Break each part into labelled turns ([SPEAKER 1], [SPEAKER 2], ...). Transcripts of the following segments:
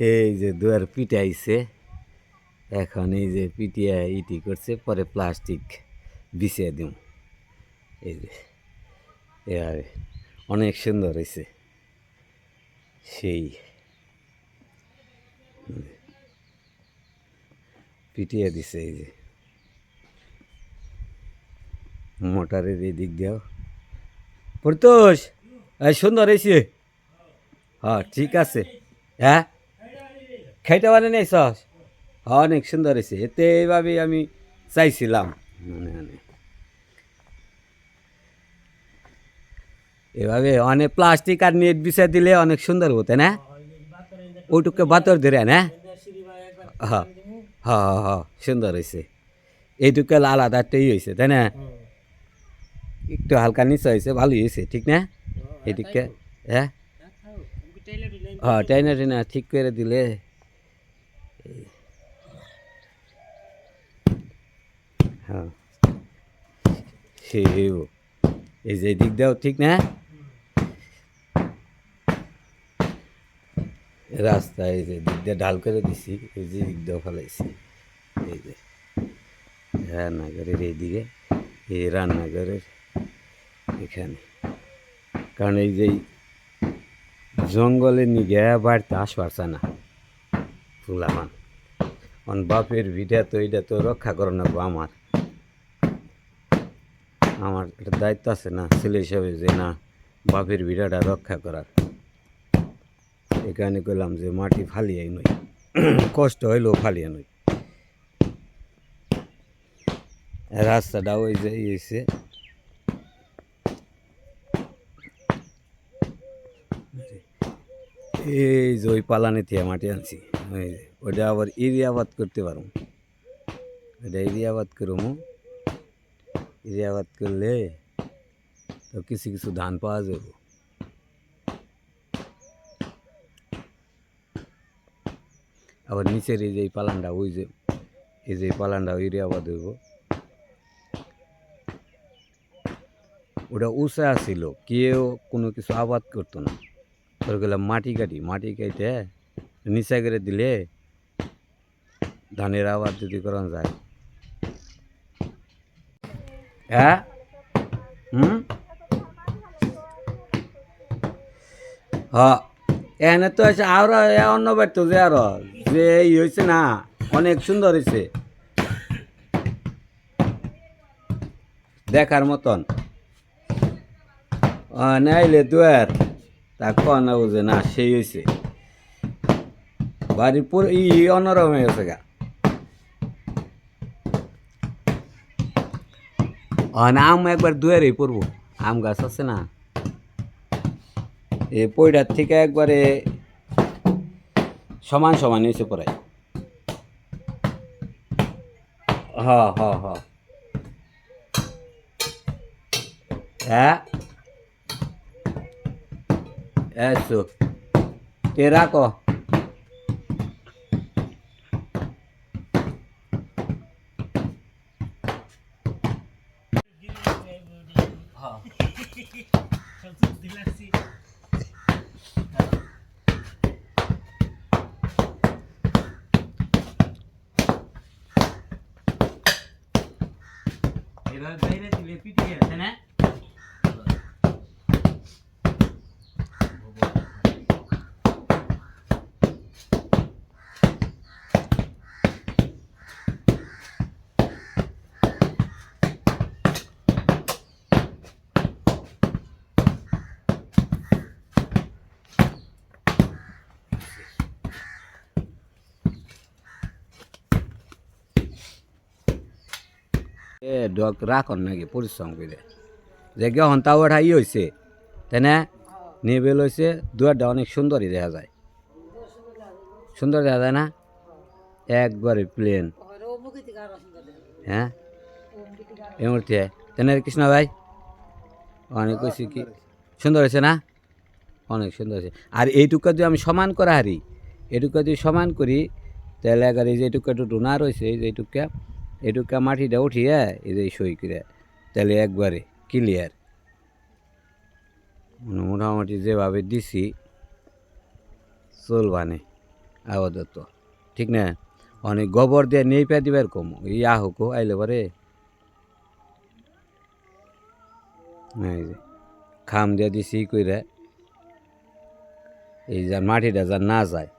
[SPEAKER 1] এই যে দুয়ার পিটাইছে, এখন এই যে পিটিয়া ইটি করছে, পরে প্লাস্টিক বিছিয়ে দিম। এই যে এভাবে অনেক সুন্দর হয়েছে সেই পিটিয়ে দিছে এই যে। মোটরের এই দিক দিয়েও। পরিতোষ এই সুন্দর হয়েছে হ্যাঁ ঠিক আছে। হ্যাঁ? খাইতে পারে নাই সস অনেক সুন্দর হয়েছে এতে এইভাবেই আমি চাইছিলাম মনে মনে এভাবে অনেক প্লাস্টিক আর নেট বিছিয়ে দিলে অনেক সুন্দর হতো না? ওইটুকু বাতর ধরে না? হ্যাঁ হ্যাঁ হ্যাঁ সুন্দর হয়েছে এইটুকু আলাদা একটাই হয়েছে তাই না? একটু হালকা নিচে হয়েছে ভালোই হয়েছে ঠিক না? এদিকে হ্যাঁ? হ্যাঁ টাইনা টাইনা ঠিক করে দিলে। হ্যাঁ। এই যে দিক দাও ঠিক না? রাস্তা, এই যে দিক দিয়ে ঢাল করে দিছি, এই যে দিক দিয়ে ফেলাইছি। এই যে রান্নাঘরের এইদিকে, এই রান্নাঘরের এখানে। কারণ এই যে জঙ্গলে নিয়ে বাড়িতে আস পারছে না। ফুলামান অন বাপের ভিটা তো এটা তো রক্ষা করে নেব আমার। আমার একটা দায়িত্ব আছে না, ছেলে হিসাবে যে না বাপের ভিটাটা রক্ষা করার। এখানে করলাম যে মাটি ফালিয়ে নই। কষ্ট হইলেও ফালিয়ে নই। রাস্তাটা ওই যে এসে এই যে ওই পালানে থেকে মাটি আনছি। ওটা আবার ইরিয়াবাদ করতে পারব। ওটা ইরিয়াবাদ করব। ইরিয়াবাদ করলে তো কিছু কিছু ধান পাওয়া যাবে। আবার নিচের এই যে পালানটা, ওই যে, এই যে পালানটা ইরিয়াবাদ হইব। ওটা উষা ছিল, কেউ কোনো কিছু আবাদ করতো না। তোর গেলাম মাটি কাটি, মাটি কেটে নিচা করে দিলে ধানের আবাদ যদি করানো যায়। হ্যাঁ? হুম? এনে তো আছে আরও এ অন্য ব্যর্থ যে আরও, যে ই হয়েছে না, অনেক সুন্দর হয়েছে। দেখার মতন। নাইলে দুয়ার, তা কন বুঝে না, সেই হয়েছে। বাড়ির পুরো ই অন্যরকম হয়ে গেছে গা। না, আম একবার দুয়ারেই পড়ব আম গাছ আছে না। এ পইডার থেকে একবারে সমান সমান হয়েছে পড়ায় হ হ হ। হ্যাঁ Eso. Te রাখো? এবার বাইরে দিলে পিটিয়ে আছে না রাখন নাকি পরিশ্রম করে যে গহন তাও ওঠা ই হয়েছে তাই না নেবেল হয়েছে দুয়ারটা অনেক সুন্দরই দেখা যায়। সুন্দর দেখা যায় না? একবারে প্লেন। হ্যাঁ এই মুহূর্তে তেনে কৃষ্ণ ভাই, অনেক কইছি কি সুন্দর হয়েছে না? অনেক সুন্দর হয়েছে আর এইটুকু যদি আমি সমান করা হারি এটুকু যদি সমান করি তাহলে এবার এই যে এটুকু একটু ডোনা রয়েছে এই যে এটুকা এটুকা মাটিটা উঠিয়ে এই সই করে তাহলে একবারে ক্লিয়ার মোটামুটি যেভাবে দিছি চলবানে আপাতত। ঠিক না? অনেক গোবর দিয়ে নেই পে দিবার কম ইয়া হোক আইলে পরে। এই খাম দিয়ে দিছি কইরা, এই যে মাটিটা যা না যায়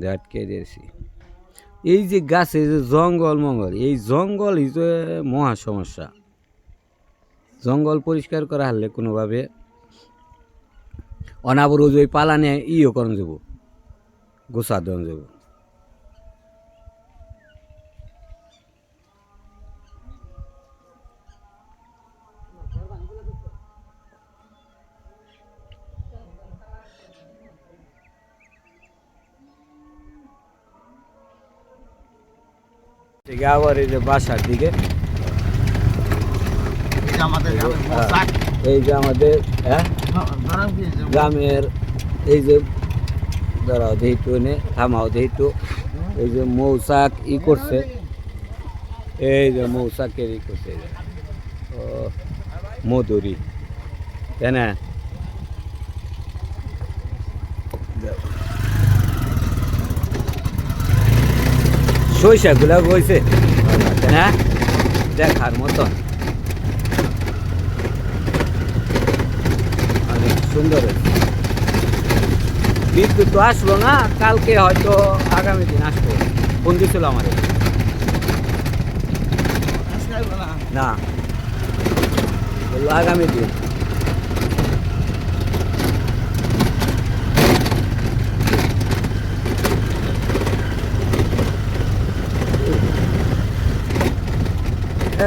[SPEAKER 1] দিয়ে আটকে দিয়েছি। এই যে গাছে যে জঙ্গল মঙ্গল, এই জঙ্গল যে মহা সমস্যা। জঙ্গল পরিষ্কার করা হলে কোনোভাবে অনাবর ওই পালানে ইও করেন যাব গোসা দেন যাব। ঠিক আবার এই যে বাসার দিকে। এই যে আমাদের হ্যাঁ
[SPEAKER 2] ধরেন কি যে
[SPEAKER 1] গ্রামের এই যে দাঁড়াও দেহিটু এনে থামাও দেহিটু এই যে মৌচাক ই করছে। এই যে মৌচাকের ই করছে ও মধুরি। তাই না? সরিষাগুলো হয়েছে না দেখার মতন। অনেক সুন্দর হয়েছে। বিদ্যুৎ তো আসলো না কালকে হয়তো আগামী দিন আসব। ফোন দিছিল আমার।
[SPEAKER 2] না।
[SPEAKER 1] বলল আগামী দিন।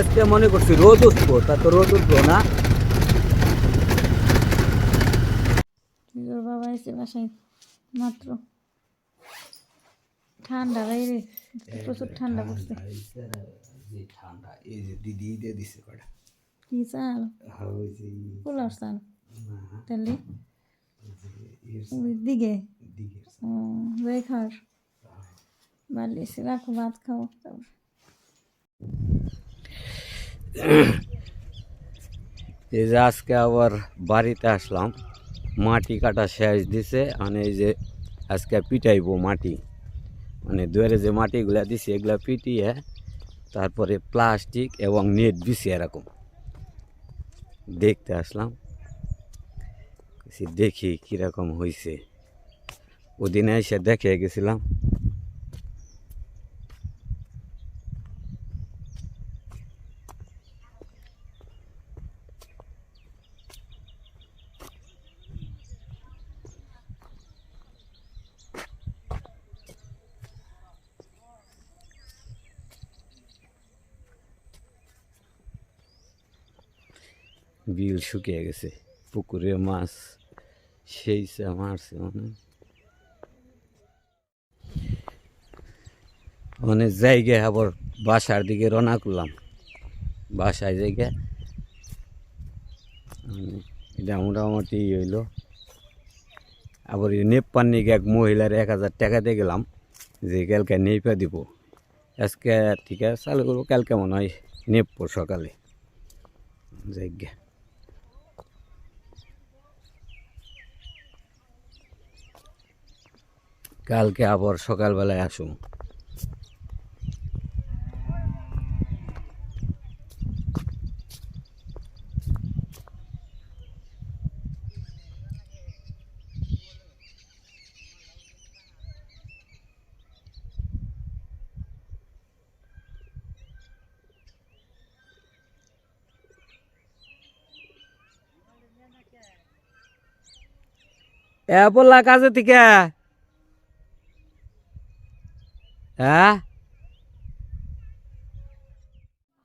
[SPEAKER 1] আজকে মনে করছি রোদ উঠবো তা তো রোদ উঠবো না।
[SPEAKER 3] বাবা এসে বাসায় মাত্র ঠান্ডা বাইরে প্রচুর ঠান্ডা পড়ছে।
[SPEAKER 1] ঠান্ডা এই যে দিদি দিয়ে দিছে কটা
[SPEAKER 3] কি চাল? পোলার চাল। তাহলে ওই দিকে ও খাওয়ার। বাড়ি এসে রাখো ভাত খাও তারপর।
[SPEAKER 1] এই যে আজকে আবার বাড়িতে আসলাম। মাটি কাটা শেষ দিছে মানে এই যে আজকে পিটাইবো মাটি। মানে দুয়ারে যে মাটিগুলা দিছে, এগুলা পিটিয়ে তারপরে প্লাস্টিক এবং নেট দিছে এরকম। দেখতে আসলাম। দেখি কীরকম হয়েছে ওদিনে এসে দেখে গেছিলাম। বিল শুকিয়ে গেছে। পুকুরে মাছ সেই মারছে মানে। মানে জায়গায় আবার বাসার দিকে রওনা করলাম। বাসায় জায়গা। মানে এটা মোটামুটি হইল। আবার নেপার নিকে এক মহিলার এক হাজার টাকা দিয়ে গেলাম যে কালকে নেপা দিব। আজকে ঠিক আছে, চালু করব, কালকে মনে হয় নেপো সকালে। জায়গা। কালকে আবার সকালবেলায় আসুন। এ বললা কাজে থেকে? হ্যাঁ?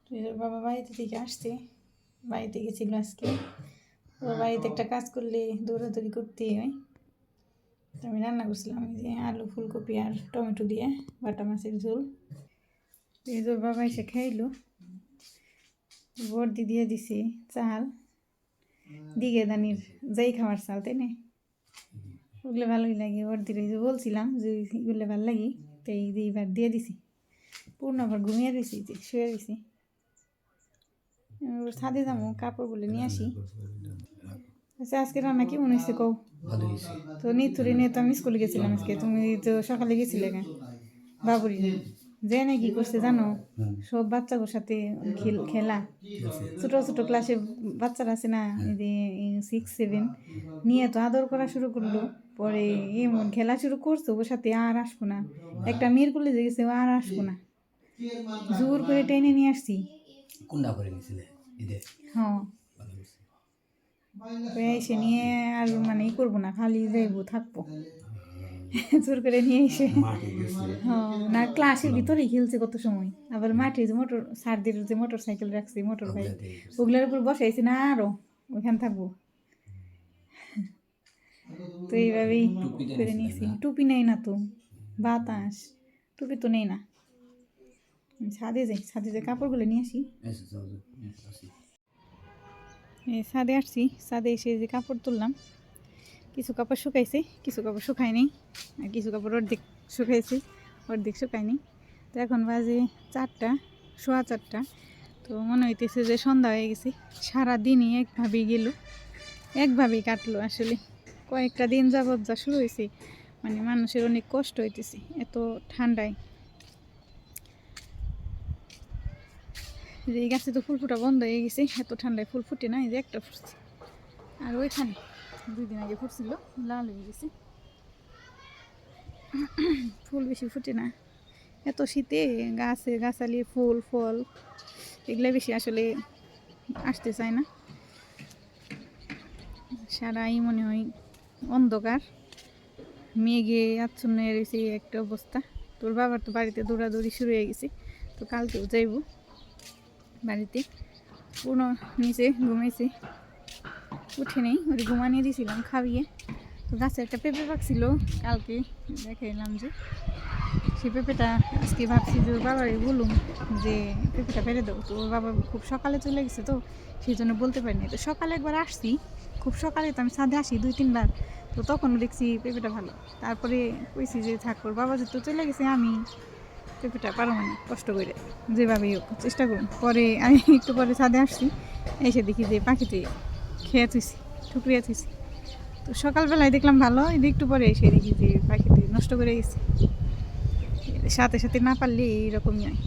[SPEAKER 3] তুই তোর বাবা বাড়িতে থেকে আসছে বাড়িতে গেছিল আজকে। ওর বাড়িতে একটা কাজ করলে, দৌড়াদৌড়ি করতে হয় আমি রান্না করছিলাম যে আলু, ফুলকপি আর টমেটো দিয়ে, বাটা মাছের ঝোল। তোর বাবা এসে খাইলো। বর্দি দিয়ে দিছি চাল। দিগে দানির যাই খাওয়ার চাল, তাই না? ওগুলো ভালোই লাগে। বর্দির বলছিলাম যে এগুলো ভালো লাগে। তো এই যে এবার দিয়ে দিছি। পূর্ণ আবার ঘুমিয়ে দিছি যে শুয়ে দিছি ছাদে যাব কাপড়গুলো নিয়ে আসি। আচ্ছা আজকে রান্না কি মনে হচ্ছে
[SPEAKER 1] হয়েছে।
[SPEAKER 3] তো নিতুরি নিয়ে তো আমি স্কুলে গেছিলাম আজকে। তুমি তো সকালে গেছিলে কেন? বাবুরি যে না কি করছে জানো? সব বাচ্চাগুলোর সাথে খেল- খেলা। ছোট ছোট ক্লাসে বাচ্চারা আছে না? সিক্স সেভেন নিয়ে তো আদর করা শুরু করল। পরে এমন খেলা শুরু করছে ওর সাথে আর আসব না। একটা মেয়ের কলেজে গেছে ও আর আসব না। জোর করে টেনে নিয়ে আসছি।
[SPEAKER 1] কোনটা করে গেছিলে
[SPEAKER 3] হ্যাঁ। তো এসে নিয়ে আর মানে ই করব না খালি যাইবো থাকব। জোর করে নিয়ে এসে। হ্যাঁ, না ক্লাসের ভিতরেই খেলছে কত সময়। আবার মাঠে যে মোটর সারদের যে মোটর সাইকেল রাখছি মোটর বাইক ওগুলোর উপর বসাইছি না আরও ওইখানে থাকব। তো এইভাবেই করে নিয়েছি টুপি নেই না তো বাতাস। টুপি তো নেই না। ছাদে যাই ছাদে যে কাপড়গুলো নিয়ে আসি। ছাদে আসছি ছাদে এসে যে কাপড় তুললাম কিছু কাপড় শুকাইছে কিছু কাপড় শুকায় নেই আর কিছু কাপড় অর্ধেক শুকাইছে অর্ধেক শুকায়নি তো এখন বাজে চারটা সোয়া চারটা। তো মনে হইতেছে যে সন্ধ্যা হয়ে গেছে সারাদিনই একভাবেই গেল একভাবেই কাটলো আসলে। কয়েকটা দিন যাবৎ যা শুরু হয়েছে মানে মানুষের অনেক কষ্ট হইতেছে, এত ঠান্ডায়। এই গাছে তো ফুল ফুটা বন্ধ হয়ে গেছে, এত ঠান্ডায় ফুল ফুটে না এই যে একটা ফুটছে। আর ওইখানে দুই দিন আগে ফুটছিল, লাল হয়ে গেছে। ফুল বেশি ফুটে না। এত শীতে গাছে গাছালি, ফুল, ফল এগুলো বেশি আসলে আসতে চায় না। সারাই মনে হয় অন্ধকার। মেঘে আচ্ছন্ন রয়েছে একটা অবস্থা। তোর বাবার তো বাড়িতে দৌড়াদৌড়ি শুরু হয়ে গেছে, তো কালকেও যাইব বাড়িতে। পুরো নিচে ঘুমাইছে, উঠে নেই, ওর ঘুমানিয়ে দিয়েছিলাম খাইয়ে। তো গাছে একটা পেঁপে পাকছিল কালকে দেখাইলাম যে সেই পেঁপেটা আজকে ভাবছি যে ওর বাবারে বলুম যে পেঁপেটা পেরে দেবো তো ওর বাবা খুব সকালে চলে গেছে তো, সেই জন্য বলতে পারিনি। তো সকালে একবার আসছি খুব সকালে তো আমি ছাদে আসি, দুই, তিনবার। তো তখনও দেখছি পেঁপেটা ভালো। তারপরে কইছি যে, থাক, ওর বাবা যেহেতু চলে গেছে, আমি পেঁপেটা পারো মানে কষ্ট করে। যেভাবেই হোক, চেষ্টা করুন। পরে আমি একটু পরে ছাদে আসছি, এসে দেখি যে পাখিতে খেয়ে থুইছি, ঠুকরিয়ে থুইছি। তো সকালবেলায় দেখলাম ভালো, এই একটু পরে এসে দেখি যে পাখিতে নষ্ট করে গেছে। সাথে সাথে না পারলে এইরকমই হয়।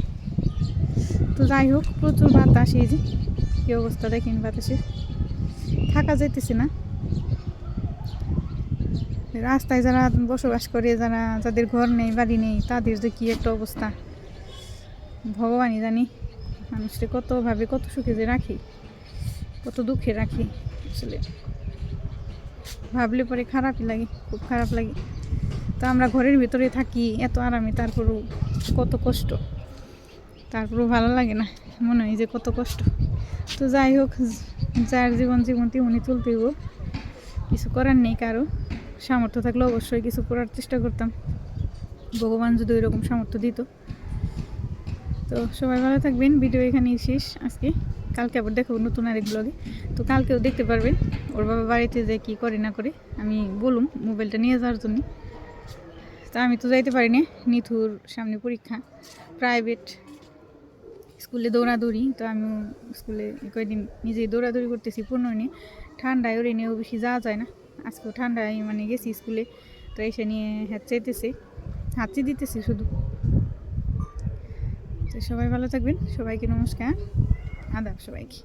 [SPEAKER 3] তো যাই হোক, প্রচুর বাতাস এই যে, কী অবস্থা দেখেন বাতাসে। থাকা যাইতেছে না। রাস্তায় যারা বসবাস করে, যারা যাদের ঘর নেই, বাড়ি নেই, তাদের যে কী একটা অবস্থা। ভগবানই জানি মানুষকে কতভাবে কত সুখে যে রাখি, কত দুঃখে রাখি। আসলে ভাবলে পরে খারাপই লাগে, খুব খারাপ লাগে। তো আমরা ঘরের ভিতরে থাকি, এত আরামে, তারপরেও কত কষ্ট। তারপরেও ভালো লাগে না, মনে হয় যে কত কষ্ট। তো যাই হোক যার জীবন জীবন উনি চলতেইব কিছু করার নেই কারও। সামর্থ্য থাকলে অবশ্যই কিছু করার চেষ্টা করতাম। ভগবান যদি ওইরকম সামর্থ্য দিত। তো সবাই ভালো থাকবেন। ভিডিও এখানেই শেষ আজকে। কালকে আবার দেখাবো নতুন আরেক ব্লগে তো কালকেও দেখতে পারবেন ওর বাবা বাড়িতে যে কী করে না করে। আমি বলুম মোবাইলটা নিয়ে যাওয়ার জন্য। তা আমি তো যাইতে পারি না নিথুর সামনে পরীক্ষা। প্রাইভেট স্কুলে দৌড়াদৌড়ি, তো আমি স্কুলে কয়েকদিন নিজেই দৌড়াদৌড়ি করতেছি, পূর্ণ নিয়ে ঠান্ডায় ওরে নিয়েও বেশি যাওয়া যায় না। আজকে ঠান্ডায় মানে গেছি স্কুলে, তো এসে নিয়ে হাত চাইতেছে হাঁচি দিতেছে শুধু। তো সবাই ভালো থাকবেন, সবাইকে নমস্কার, আদাব সবাইকে।